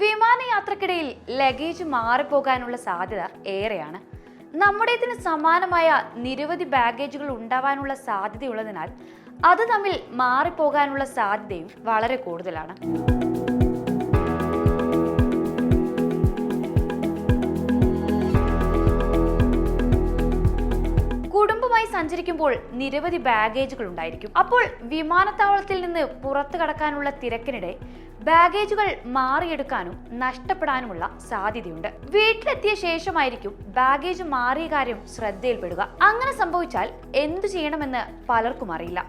വിമാനയാത്രക്കിടയിൽ luggage മാറിപ്പോകാനുള്ള സാധ്യത ഏറെയാണ്. നമ്മുടേതിന് സമാനമായ നിരവധി ബാഗേജുകൾ ഉണ്ടാവാനുള്ള സാധ്യതയുള്ളതിനാൽ അത് തമ്മിൽ മാറിപ്പോകാനുള്ള സാധ്യതയും വളരെ കൂടുതലാണ്. സഞ്ചരിക്കുമ്പോൾ നിരവധി ബാഗേജുകൾ ഉണ്ടായിരിക്കും. അപ്പോൾ വിമാനത്താവളത്തിൽ നിന്ന് പുറത്തു കടക്കാനുള്ള തിരക്കിനിടെ ബാഗേജുകൾ മാറിയെടുക്കാനും നഷ്ടപ്പെടാനുമുള്ള സാധ്യതയുണ്ട്. വീട്ടിലെത്തിയ ശേഷമായിരിക്കും ബാഗേജ് മാറിയ കാര്യം ശ്രദ്ധയിൽപ്പെടുക. അങ്ങനെ സംഭവിച്ചാൽ എന്തു ചെയ്യണമെന്ന് പലർക്കും അറിയില്ല.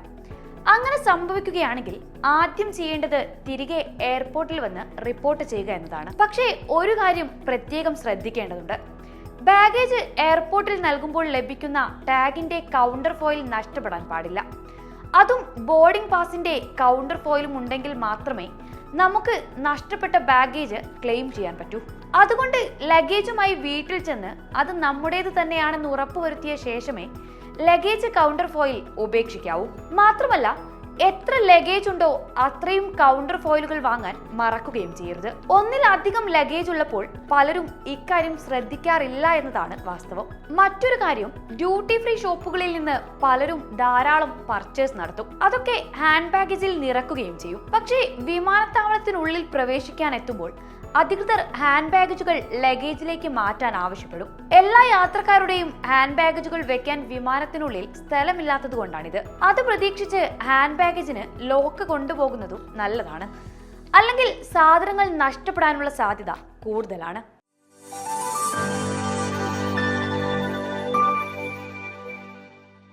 അങ്ങനെ സംഭവിക്കുകയാണെങ്കിൽ ആദ്യം ചെയ്യേണ്ടത് തിരികെ എയർപോർട്ടിൽ വന്ന് റിപ്പോർട്ട് ചെയ്യുക എന്നതാണ്. പക്ഷേ ഒരു കാര്യം പ്രത്യേകം ശ്രദ്ധിക്കേണ്ടതുണ്ട്. ബാഗേജ് എയർപോർട്ടിൽ നൽകുമ്പോൾ ലഭിക്കുന്ന ടാഗിന്റെ കൗണ്ടർ ഫോയിൽ നഷ്ടപ്പെടാൻ പാടില്ല. അതും ബോർഡിംഗ് പാസിന്റെ കൗണ്ടർ ഫോയിലും ഉണ്ടെങ്കിൽ മാത്രമേ നമുക്ക് നഷ്ടപ്പെട്ട ബാഗേജ് ക്ലെയിം ചെയ്യാൻ പറ്റൂ. അതുകൊണ്ട് ലഗേജുമായി വീട്ടിൽ ചെന്ന് അത് നമ്മുടേത് തന്നെയാണെന്ന് ഉറപ്പുവരുത്തിയ ശേഷമേ ലഗേജ് കൗണ്ടർ ഫോയിൽ ഉപേക്ഷിക്കാവൂ. മാത്രമല്ല എത്ര ലഗേജ് ഉണ്ടോ അത്രയും കൗണ്ടർ ഫോയിലുകൾ വാങ്ങാൻ മറക്കുകയും ചെയ്യരുത്. ഒന്നിലധികം ലഗേജ് ഉള്ളപ്പോൾ പലരും ഇക്കാര്യം ശ്രദ്ധിക്കാറില്ല എന്നതാണ് വാസ്തവം. മറ്റൊരു കാര്യം ഡ്യൂട്ടി ഫ്രീ ഷോപ്പുകളിൽ നിന്ന് പലരും ധാരാളം പർച്ചേസ് നടത്തും. അതൊക്കെ ഹാൻഡ് ബാഗേജിൽ നിറക്കുകയും ചെയ്യും. പക്ഷേ വിമാനത്താവളത്തിനുള്ളിൽ പ്രവേശിക്കാൻ എത്തുമ്പോൾ അധികൃതർ ഹാൻഡ് ബാഗേജുകൾ ലഗേജിലേക്ക് മാറ്റാൻ ആവശ്യപ്പെടും. എല്ലാ യാത്രക്കാരുടെയും ഹാൻഡ് ബാഗേജുകൾ വെക്കാൻ വിമാനത്തിനുള്ളിൽ സ്ഥലമില്ലാത്തത് കൊണ്ടാണിത്. അത് പ്രതീക്ഷിച്ച് ഹാൻഡ് ബാഗേജിന് ലോക്ക് കൊണ്ടുപോകുന്നതും നല്ലതാണ്. അല്ലെങ്കിൽ സാധനങ്ങൾ നഷ്ടപ്പെടാനുള്ള സാധ്യത കൂടുതലാണ്.